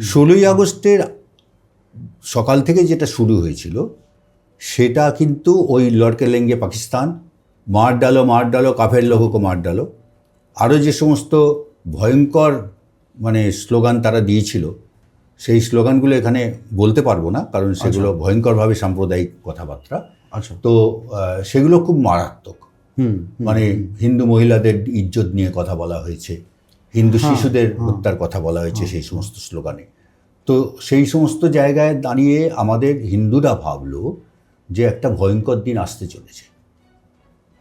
ষোলোই আগস্টের সকাল থেকে যেটা শুরু হয়েছিল সেটা কিন্তু ওই লড়কে লেঙ্গে পাকিস্তান মার ডালো মার ডালো কাফের লোককে মার ডালো আরও যে সমস্ত ভয়ঙ্কর মানে স্লোগান তারা দিয়েছিল সেই স্লোগানগুলো এখানে বলতে পারব না কারণ সেগুলো ভয়ঙ্করভাবে সাম্প্রদায়িক কথাবার্তা। আচ্ছা। তো সেগুলো খুব মারাত্মক। মানে হিন্দু মহিলাদের ইজ্জত নিয়ে কথা বলা হয়েছে। হিন্দু শিশুদের হত্যার কথা বলা হয়েছে সেই সমস্ত স্লোগানে। তো সেই সমস্ত জায়গায় দাঁড়িয়ে আমাদের হিন্দুরা ভাবলো যে একটা ভয়ঙ্কর দিন আসতে চলেছে।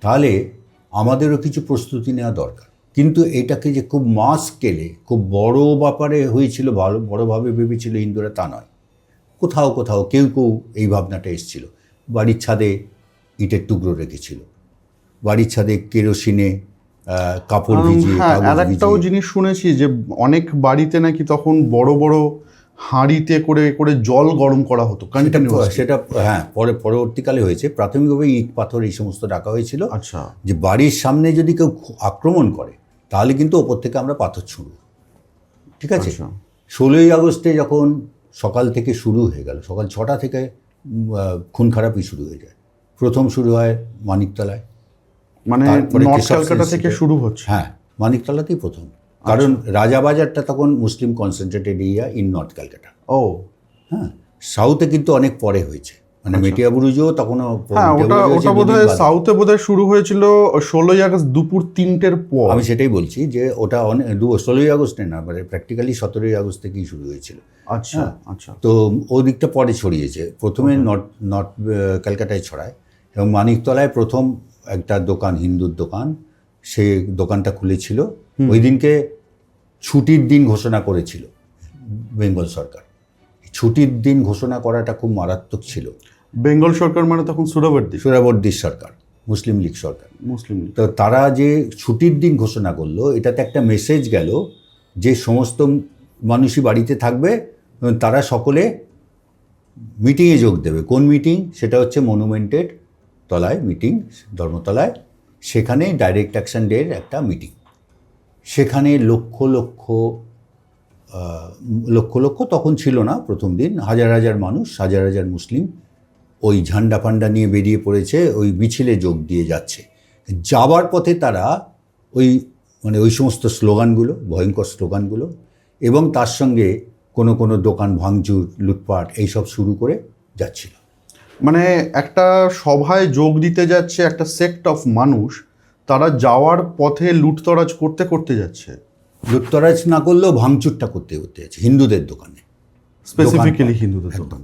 তাহলে আমাদেরও কিছু প্রস্তুতি নেওয়া দরকার। কিন্তু এটাকে যে খুব মাস স্কেলে খুব বড় ব্যাপারে হয়েছিল ভালো বড়োভাবে ভেবেছিল হিন্দুরা তা নয়। কোথাও কোথাও কেউ কেউ এই ভাবনাটা এসেছিল। বাড়ির ছাদে ইটের টুকরো রেখেছিল। বাড়ির ছাদে কেরোসিনে কাপড় ভিজিয়ে হ্যাঁ আর একটাও জিনিস শুনেছি যে অনেক বাড়িতে নাকি তখন বড় বড় হাঁড়িতে করে করে জল গরম করা হতো কন্টিনিউয়াস সেটা হ্যাঁ পরে পরবর্তীকালে হয়েছে। প্রাথমিকভাবে ইট পাথর এই সমস্ত রাখা হয়েছিল। আচ্ছা। যে বাড়ির সামনে যদি কেউ আক্রমণ করে তাহলে কিন্তু ওপর থেকে আমরা পাথর ছুঁড়ব। ঠিক আছে? আচ্ছা। ষোলোই আগস্টে যখন সকাল থেকে শুরু হয়ে গেল সকাল ছটা থেকে খুন খারাপি শুরু হয়ে যায়। প্রথম শুরু হয় মানিকতলায়। মানে নর্থ ক্যালকাটা থেকে শুরু হচ্ছে। হ্যাঁ মানিকতলাতেই প্রথম। কারণ রাজাবাজারটা তখন Muslim concentrated area in north Calcutta ও। হ্যাঁ সাউথে কিন্তু অনেক পরে হয়েছে। মানে মেটিয়া বুরুজও তখনও হ্যাঁ ওটা ওটা যে বোধ হয় সাউথে বোধ হয় শুরু হয়েছিল ষোলোই আগস্ট দুপুর তিনটের পর। আমি সেটাই বলছি যে ওটা অনেক দু ষোলোই আগস্টে না মানে প্র্যাকটিক্যালি সতেরোই আগস্ট থেকেই শুরু হয়েছিল। আচ্ছা আচ্ছা। তো ও দিকটা পরে ছড়িয়েছে। প্রথমে নর্থ নর্থ ক্যালকাটায় ছড়ায় এবং মানিকতলায় প্রথম একটা দোকান হিন্দুর দোকান সে দোকানটা খুলেছিল। ওই দিনকে ছুটির দিন ঘোষণা করেছিল বেঙ্গল সরকার। ছুটির দিন ঘোষণা করাটা খুব মারাত্মক ছিল। বেঙ্গল সরকার মানে তখন সুরাবর্তী সুরাবর্দির সরকার মুসলিম লীগ সরকার। মুসলিম লীগ। তো তারা যে ছুটির দিন ঘোষণা করল এটাতে একটা মেসেজ গেল যে সমস্ত মানুষই বাড়িতে থাকবে তারা সকলে মিটিংয়ে যোগ দেবে। কোন মিটিং সেটা হচ্ছে মনুমেন্টের তলায় মিটিং ধর্মতলায় সেখানে ডাইরেক্ট অ্যাকশন ডের একটা মিটিং সেখানে লক্ষ লক্ষ লক্ষ লক্ষ তখন ছিল না প্রথম দিন, হাজার হাজার মানুষ, হাজার হাজার মুসলিম ওই ঝান্ডা ফান্ডা নিয়ে বেরিয়ে পড়েছে, ওই মিছিলে যোগ দিয়ে যাচ্ছে। যাবার পথে তারা ওই মানে ওই সমস্ত স্লোগানগুলো, ভয়ঙ্কর স্লোগানগুলো এবং তার সঙ্গে কোনো কোনো দোকান ভাঙচুর, লুটপাট, এইসব শুরু করে যাচ্ছিল। মানে একটা সভায় যোগ দিতে যাচ্ছে একটা সেক্ট অফ মানুষ তারা যাওয়ার পথে লুটতরাজ করতে করতে যাচ্ছে। লুটতরাজ না করলেও ভাঙচুরটা করতে করতে যাচ্ছে হিন্দুদের দোকানে। স্পেসিফিক্যালি হিন্দুদের দোকান।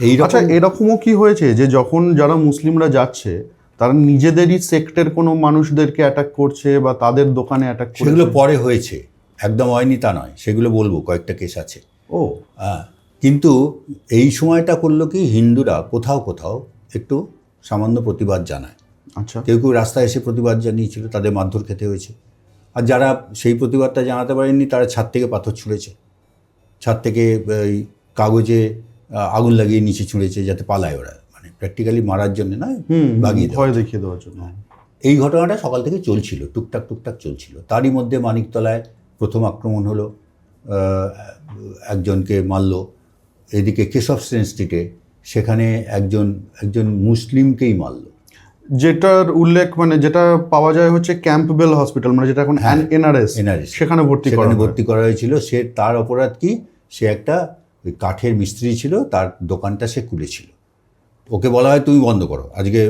এই আচ্ছা এরকমও কি হয়েছে যে যখন যারা মুসলিমরা যাচ্ছে তারা নিজেদেরই সেক্টের কোনো মানুষদেরকে অ্যাটাক করছে বা তাদের দোকানে অ্যাটাক করছে? সেগুলো পরে হয়েছে। একদম হয়নি তা নয় সেগুলো বলব কয়েকটা কেস আছে। ও। হ্যাঁ। কিন্তু এই সময়টা করল কি হিন্দুরা কোথাও কোথাও একটু সামান্য প্রতিবাদ জানায়। আচ্ছা। কেউ কেউ রাস্তায় এসে প্রতিবাদ জানিয়েছিল তাদের মারধর খেতে হয়েছে। আর যারা সেই প্রতিবাদটা জানাতে পারেননি তারা ছাদ থেকে পাথর ছুঁড়েছে। ছাদ থেকে এই কাগজে আগুন লাগিয়ে নিচে ছুঁড়েছে যাতে পালায় ওরা। মানে প্র্যাকটিক্যালি মারার জন্য নয় ভাগিয়ে দেওয়া। ভয় দেখিয়ে দেওয়ার জন্য। এই ঘটনাটা সকাল থেকে চলছিল টুকটাক টুকটাক চলছিল। তারই মধ্যে মানিকতলায় প্রথম আক্রমণ হলো একজনকে মারলো। এদিকে কেশব সেন স্ট্রিটে সেখানে একজন একজন মুসলিমকেই মারলো। যেটার উল্লেখ মানে যেটা পাওয়া যায় হচ্ছে ক্যাম্পবেল হসপিটাল মানে যেটা এখন এনআরএস NRS সেখানে ভর্তি সেখানে ভর্তি করা হয়েছিল। সে তার অপরাধ কি? সে একটা ওই কাঠের মিস্ত্রি ছিল তার দোকানটা সে খুলেছিল। ওকে বলা হয় তুমি বন্ধ করো। আজকে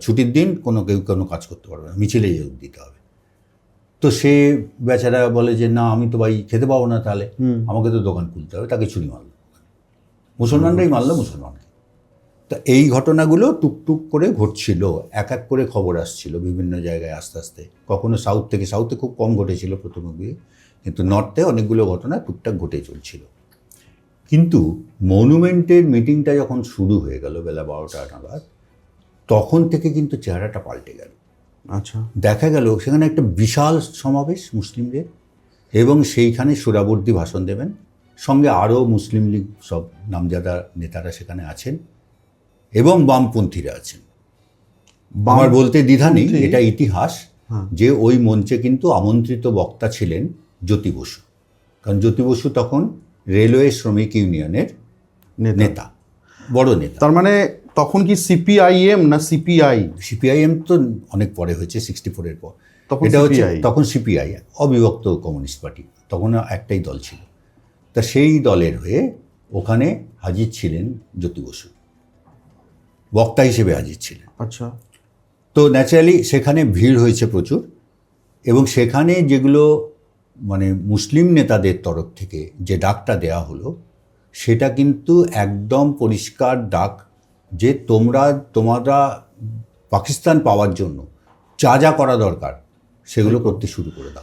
ছুটির দিন কোনো কেউ কোনো কাজ করতে পারবে না। মিছিলে যোগ দিতে হবে। তো সে বেচারা বলে যে না আমি তো ভাই খেতে পাবো না তাহলে। আমাকে তো দোকান খুলতে হবে। তাকে ছুরি মারলো। মুসলমানরাই মারলো মুসলমানকে তা এই ঘটনাগুলো টুকটুক করে ঘটছিল এক এক করে খবর আসছিল বিভিন্ন জায়গায় আস্তে আস্তে। কখনো সাউথ থেকে সাউথে খুব কম ঘটেছিল প্রথমে গিয়ে কিন্তু নর্থে অনেকগুলো ঘটনা টুকটাক ঘটে চলছিল। কিন্তু মনুমেন্টের মিটিংটা যখন শুরু হয়ে গেল বেলা বারোটা নাগাদ তখন থেকে কিন্তু চেহারাটা পাল্টে গেল। আচ্ছা। দেখা গেল সেখানে একটা বিশাল সমাবেশ মুসলিমদের এবং সেইখানে সুরাবর্দী ভাষণ দেবেন। সঙ্গে আরও মুসলিম লীগ সব নামজাদা নেতারা সেখানে আছেন এবং বামপন্থীরা আছেন। আমার বলতে দ্বিধা নেই এটা ইতিহাস হ্যাঁ। যে ওই মঞ্চে কিন্তু আমন্ত্রিত বক্তা ছিলেন জ্যোতি বসু। কারণ জ্যোতি বসু তখন রেলওয়ে শ্রমিক ইউনিয়নের নেতা। বড় নেতা। তার মানে তখন কি সিপিআইএম না সিপিআই? সিপিআইএম তো অনেক পরে হয়েছে সিক্সটি ফোরের পর। তখন এটা হচ্ছে তখন সিপিআই অবিভক্ত কমিউনিস্ট পার্টি। তখন একটাই দল ছিল। তা সেই দলের হয়ে ওখানে হাজির ছিলেন জ্যোতি বসু। বক্তা হিসেবে হাজির ছিলেন। আচ্ছা। তো ন্যাচারালি সেখানে ভিড় হয়েছে প্রচুর এবং সেখানে যেগুলো মানে মুসলিম নেতাদের তরফ থেকে যে ডাকটা দেয়া হলো সেটা কিন্তু একদম পরিষ্কার ডাক যে তোমরা তোমরা পাকিস্তান পাওয়ার জন্য যা যা করা দরকার সেগুলো করতে শুরু করে দাও।